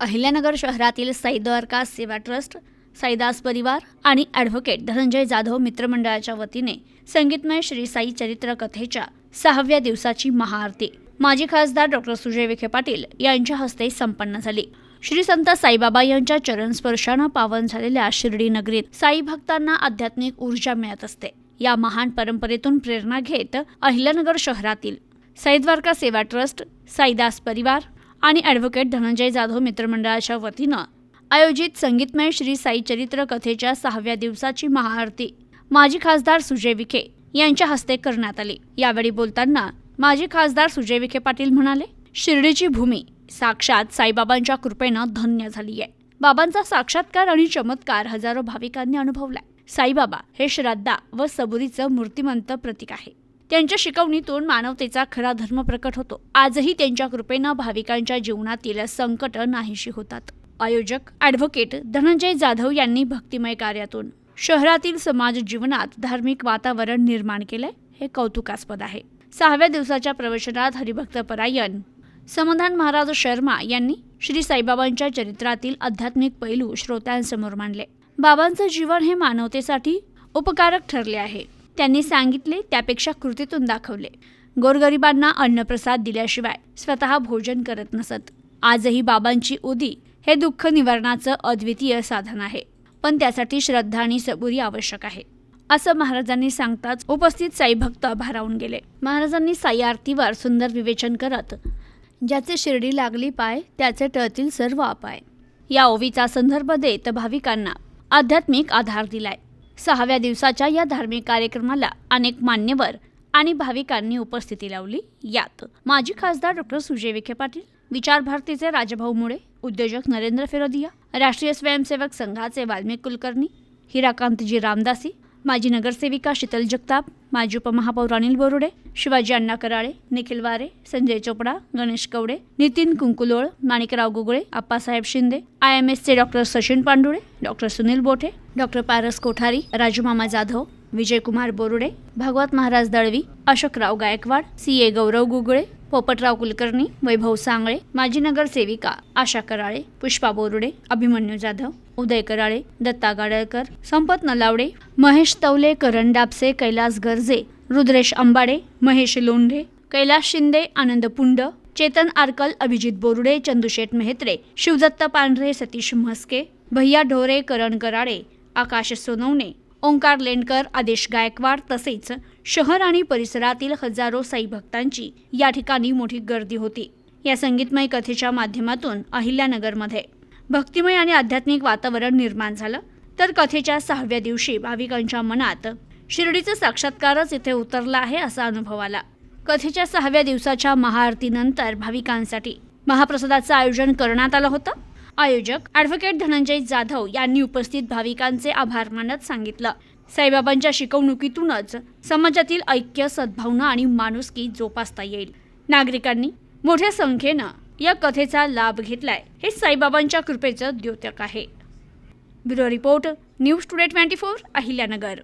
अहिल्यानगर शहरातील साई द्वारका सेवा ट्रस्ट साईदास परिवार आणि ॲडव्होकेट धनंजय जाधव मित्रमंडळाच्या वतीने संगीतमय श्री साई चरित्र कथेच्या सहाव्या दिवसाची महाआरती. माजी खासदार डॉक्टर सुजय विखे पाटील यांच्या हस्ते संपन्न झाली. श्री संत साईबाबा यांच्या चरणस्पर्शानं पावन झालेल्या शिर्डी नगरीत साई भक्तांना आध्यात्मिक ऊर्जा मिळत असते. या महान परंपरेतून प्रेरणा घेत अहिल्यानगर शहरातील साईद्वारका सेवा ट्रस्ट साईदास परिवार आणि ॲडव्होकेट धनंजय जाधव मित्रमंडळाच्या वतीनं आयोजित संगीतमय श्री साई चरित्र कथेच्या सहाव्या दिवसाची महाआरती माजी खासदार सुजय विखे यांच्या हस्ते करण्यात आली. यावेळी बोलताना माजी खासदार सुजय विखे पाटील म्हणाले शिर्डीची भूमी साक्षात साईबाबांच्या कृपेनं धन्य झाली आहे बाबांचा साक्षात्कार आणि चमत्कार हजारो भाविकांनी अनुभवलाय. साईबाबा हे श्रद्धा व सबुरीचं मूर्तिमंत प्रतीक आहे. त्यांच्या शिकवणीतून मानवतेचा खरा धर्म प्रकट होतो. आजही त्यांच्या कृपेनं भाविकांच्या जीवनातील संकट नाहीशी होतात. आयोजक ॲडव्होकेट धनंजय जाधव यांनी भक्तिमय कार्यातून शहरातील समाज जीवनात धार्मिक वातावरण निर्माण केलंय हे कौतुकास्पद आहे. सहाव्या दिवसाच्या प्रवचनात हरिभक्त परायण समाधान महाराज शर्मा यांनी श्री साईबाबांच्या चरित्रातील आध्यात्मिक पैलू श्रोत्यांसमोर मांडले. बाबांचं जीवन हे मानवतेसाठी उपकारक ठरले आहे. त्यांनी सांगितले त्यापेक्षा कृतीतून दाखवले. गोरगरिबांना अन्नप्रसाद दिल्याशिवाय स्वतः भोजन करत नसत. आजही बाबांची उदी हे दुःख निवारणाचं अद्वितीय साधन आहे. पण त्यासाठी श्रद्धा आणि सबुरी आवश्यक आहे. असं महाराजांनी सांगताच उपस्थित साई भक्त भारावून गेले. महाराजांनी साई आरतीवर सुंदर विवेचन करत ज्याचे शिर्डी लागली पाय त्याचे टळतील सर्व अपाय. या ओवीचा संदर्भ देत भाविकांना आध्यात्मिक आधार दिलाय. सहाव्या दिवसाच्या या धार्मिक कार्यक्रमाला अनेक मान्यवर आणि भाविकांनी उपस्थिती लावली यात. माजी खासदार डॉक्टर सुजय विखे पाटील विचार भारतीचे राजभाऊ मुळे उद्योजक नरेंद्र फिरोदिया राष्ट्रीय स्वयंसेवक संघाचे वाल्मिक कुलकर्णी हिराकांतजी रामदासी माजी नगरसेविका शीतल जगताप माजी उपमहापौर अनिल बोरुडे शिवाजी अण्णा कराळे निखिल वारे संजय चोपडा गणेश कवडे नितीन कुंकुलोळ माणिकराव गुगळे आप्पासाहेब शिंदे आय एम एसचे doctor Sachin Pandule doctor Sunil Bothe doctor Paras Kothari Rajumama Jadhav Vijaykumar Borude Bhagwat Maharaj Dalvi Ashokrao Gaikwad C A Gaurav Gugale Popatrao Kulkarni Vaibhav Sangle माजी नगरसेविका आशा कराळे पुष्पा बोरुडे अभिमन्यू जाधव उदय कराळे दत्ता गाडळकर संपत नलावडे महेश तवले करण डापसे कैलास गर्जे रुद्रेश अंबाडे महेश लोंढे कैलास शिंदे आनंद पुंड चेतन आरकल अभिजित बोरुडे चंदुशेठ मेहत्रे शिवदत्त पांढरे सतीश म्हस्के भैया ढोरे करण कराडे आकाश सोनवणे ओंकार लेंडकर आदेश गायकवाड तसेच शहर आणि परिसरातील हजारो साई भक्तांची या ठिकाणी मोठी गर्दी होती. या संगीतमय कथेच्या माध्यमातून अहिल्यानगरमध्ये भक्तिमय आणि आध्यात्मिक वातावरण निर्माण झालं. तर कथेच्या सहाव्या दिवशी भाविकांच्या मनात शिर्डीचं साक्षात्कारच इथे उतरला आहे असा अनुभव आला. कथेच्या सहाव्या दिवसाच्या महाआरतीनंतर भाविकांसाठी महाप्रसादाचं आयोजन करण्यात आलं होतं. आयोजक ॲडव्होकेट धनंजय जाधव यांनी उपस्थित भाविकांचे आभार मानत सांगितलं. साईबाबांच्या शिकवणुकीतूनच समाजातील ऐक्य सद्भावना आणि माणुसकी जोपासता येईल. नागरिकांनी मोठ्या संख्येनं या कथेचा लाभ घेतलाय हे साईबाबांच्या कृपेचं द्योतक आहे. Bureau report news today twenty four Ahilyanagar.